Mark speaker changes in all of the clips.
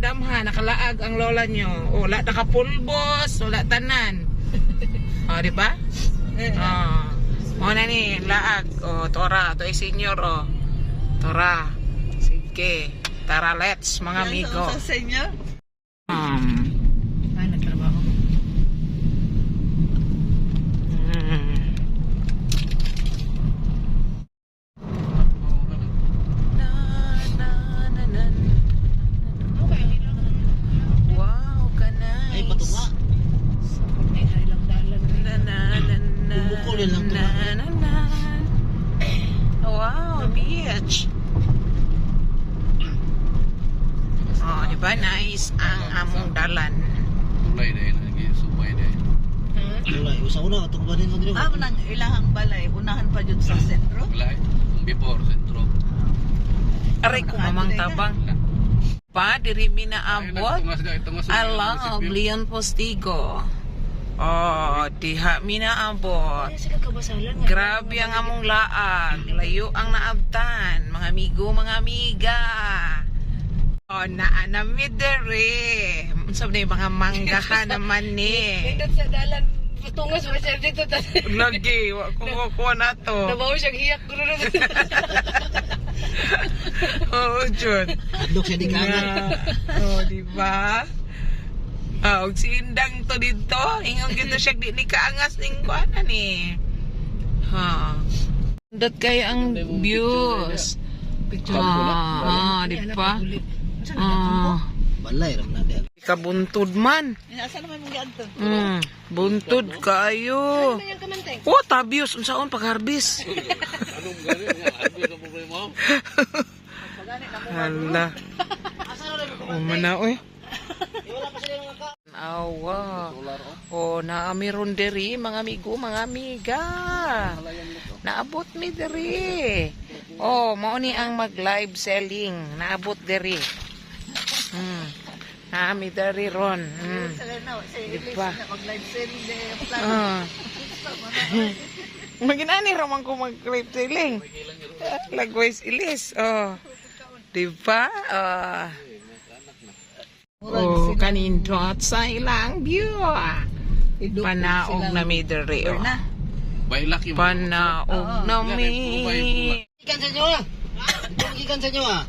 Speaker 1: nakalaag ang lola nyo. O, wala nakapulbos, wala tanan. O, di ba? O, mo na ni, laag. O, tora, to ay senior, o. Tora. Sige. Tara, let's, mga amigo.
Speaker 2: Sa sa inyo?
Speaker 1: Um,
Speaker 2: Ay, nagtrabaho.
Speaker 1: mm. Na, na, na, na, Wow, ka nice.
Speaker 3: Ay, bato nga.
Speaker 2: Ay, ay lang dalan.
Speaker 1: Na, na, na, na,
Speaker 3: Bumukulin lang to,
Speaker 1: na, na, na. Wow, beach. Oh, di ba nice ang among dalan.
Speaker 4: Tulay dahil lagi sumay dahil.
Speaker 3: Wala, usa una atong banin mo dito.
Speaker 2: Ah, nang ilahang balay, unahan pa dyan sa sentro.
Speaker 4: Wala eh. Before sentro.
Speaker 1: Aray ko mamang tabang. Pa, diri mi na abot. I love Leon Postigo. Oh, diha mi na abot.
Speaker 2: Ay, sila kabasalan.
Speaker 1: Grabe ang among laag. Layo ang naabtan. Mga amigo, mga amiga. Oh, naanamid dere. Sabi na yung mga manggahan naman ni.
Speaker 2: Pindot sa dalan, tungas mo siya dito.
Speaker 1: Lagi, wa ko kukuha na to.
Speaker 2: Nabaw siyang hiyak. Guro na
Speaker 1: Oo, Jun.
Speaker 3: Adlok siya di kanan.
Speaker 1: Oh, di ba? Ah, og si Indang to dito, ingon gito siya di ni kaangas ning kuana ni. Ha. Dot kay ang views. Ah, ah, di ba? Ah,
Speaker 3: Balay ram na diyan.
Speaker 1: kabuntod man.
Speaker 2: Asa naman mong gaan to?
Speaker 1: Mm, buntod kayo.
Speaker 2: Ano?
Speaker 1: Oh, tabios unsaon pag-harvest.
Speaker 4: Anong gani nga? Ano yung problema?
Speaker 1: Hala. Oh, mana oy. Awa. Oh, naami ron diri, mga amigo, mga amiga. Naabot mi diri. Oh, mao ni ang mag-live selling. Naabot diri. Hmm. Naami diri ron. Hmm.
Speaker 2: Sa na, sa
Speaker 1: Diba? Ah. Maginani raman ko mag-live selling. Lagways ilis. Oh. Diba? Oh. Oh, kanindot sa ilang view. Panaog na mi diri. Oh.
Speaker 4: Bailak yung
Speaker 1: Panaog na mi.
Speaker 3: Ikan sa inyo ah. Ikan sa inyo ah.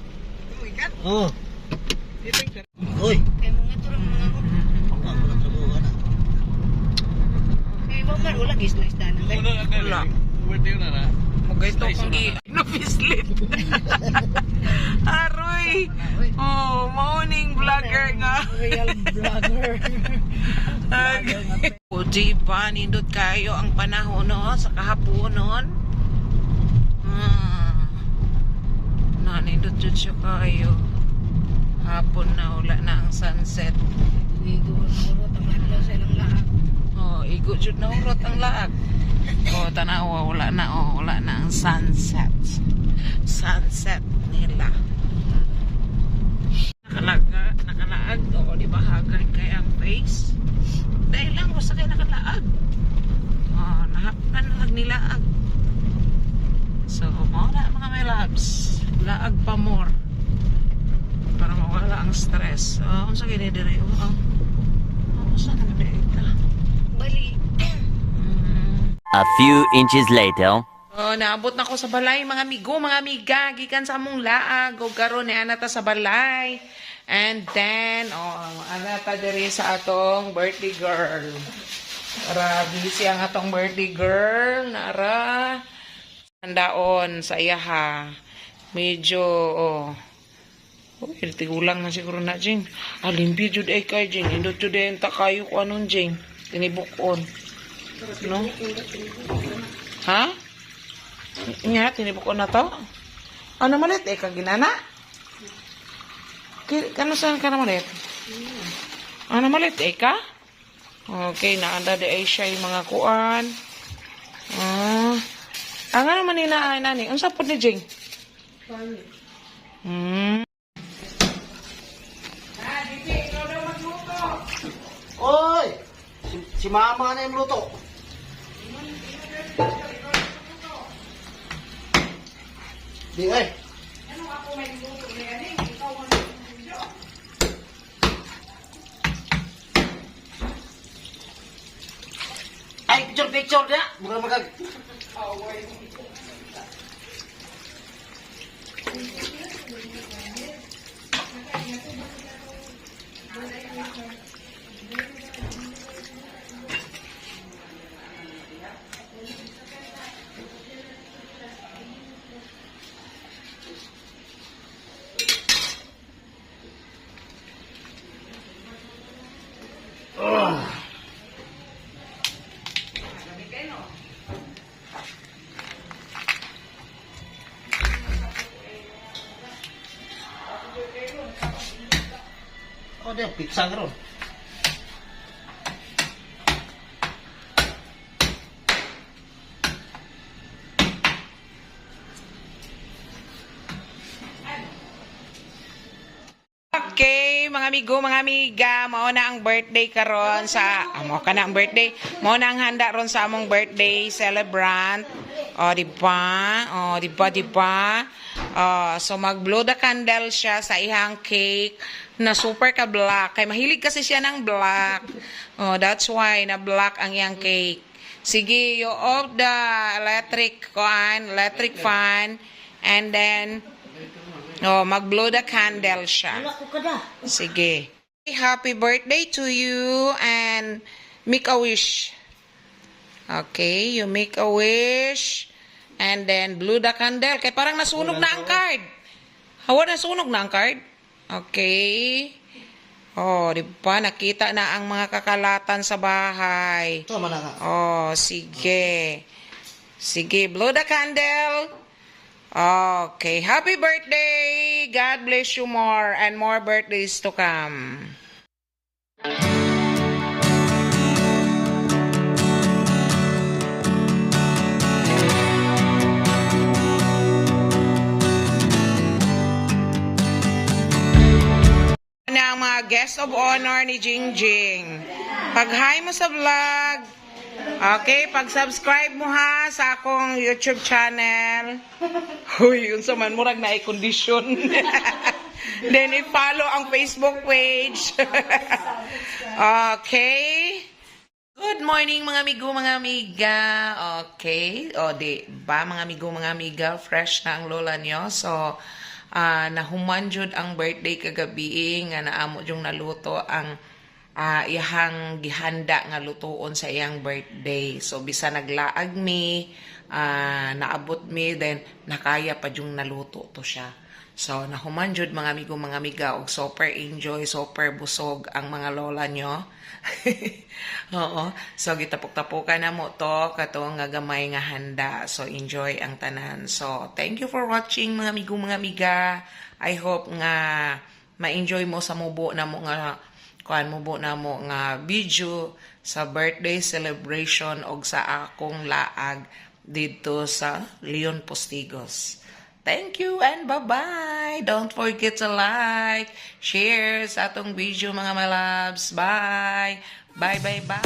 Speaker 3: Oo. Oy.
Speaker 2: Kaya mga turang mga ko.
Speaker 3: Ah, wala na.
Speaker 2: Kaya ba man, wala gisla-isda na.
Speaker 1: Wala.
Speaker 4: Birthday na na.
Speaker 1: Magay to kung gi... No, pislit. Aroy. Oh, morning vlogger nga.
Speaker 2: Real vlogger.
Speaker 1: O, di ba, nindot kayo ang panahon no, sa kahaponon? Hmm. Na, nindot jud siya kayo. Hapon na, wala na ang sunset.
Speaker 2: Ligo, urot ang hadlaw sa ilang lahat.
Speaker 1: Oh, igo jud na urot ang laag. Oh, tanawa, wala na, oh, wala na ang sunset. Sunset nila. Nakalaga, nakalaag, oh, di ba haggard kay ang face? Dahil lang, basta kayo nakalaag. Oh, nahapkan lang nilaag. So, mga na mga may labs. Laag pa more. Ang stress. Oh, kung sa kinidiri, oh, oh. Oh, saan na ita?
Speaker 2: Bali.
Speaker 5: A few inches later.
Speaker 1: Oh, naabot na ko sa balay, mga amigo, mga amiga, gikan sa among laag, o karon ni anata sa balay. And then, oh, anata diri sa atong birthday girl. Para busy ang atong birthday girl, nara. Andaon sa iyaha. Medyo, oh, Oh, tigulang na siguro na, Jing. Ah, limpi jud ay kay, Jing. Indot jud ay ta kayo ko anon, Jing. Tinibukon. No? Ha? Nga, tinibukon na to? Ano malit? Eh, kag ginana? Ki- Kano saan ka na malit? Ano malit? Eh, ka? Okay, naanda di ay siya yung mga kuan. Ah. Ang ano man nina ay nani? Ang sapot ni Jing? Hmm.
Speaker 3: Si mama na yung luto. Di ay. Ano ako may luto yan eh. Ikaw ang luto. Ay, picture picture na. Bukan magag. Away. Thank you. Oh, dia pizza karon.
Speaker 1: Okay, mga amigo, mga amiga, mao na ang birthday karon sa amo ka na ang birthday. Mao na ang handa ron sa among birthday celebrant. O, di ba? O, di ba, di ba? O, so mag-blow the candle siya sa ihang cake na super ka black. Kay mahilig kasi siya ng black. Oh, that's why na black ang iyang cake. Sige, you off the electric fan, electric fan, and then Oh, mag-blow the candle siya. Sige. Happy birthday to you and make a wish. Okay, you make a wish and then blow the candle. Kaya parang nasunog na ang card. Hawa nasunog na ang card. Okay. Oh, di ba? Nakita na ang mga kakalatan sa bahay.
Speaker 3: Ito man nga.
Speaker 1: Oh, sige. Sige, blow the candle. Okay, happy birthday! God bless you more and more birthdays to come. Guest of honor ni Jingjing. Pag-hi mo sa vlog. Okay, pag-subscribe mo ha sa akong YouTube channel. Huy, yun sa man, murag na i-condition. Then, i-follow ang Facebook page. okay. Good morning mga amigo, mga amiga. Okay. O, di ba mga amigo, mga amiga, fresh na ang lola nyo. So, ah nahuman jud ang birthday kagabi nga naamo yung naluto ang ah, iyahang gihanda nga lutoon sa iyang birthday. So, bisa naglaag mi, ah, naabot mi, then nakaya pa yung naluto to siya. So, nahuman jud mga amigo, mga amiga, og super enjoy, super busog ang mga lola nyo. Oo. So, gitapok-tapukan na mo to, kato nga gamay nga handa. So, enjoy ang tanan. So, thank you for watching mga amigo, mga amiga. I hope nga ma-enjoy mo sa mubo na mo nga kuan mo na mo nga video sa birthday celebration og sa akong laag dito sa Leon Postigos. Thank you and bye-bye. Don't forget to like, share sa atong video mga malabs. Bye. Bye, bye, bye.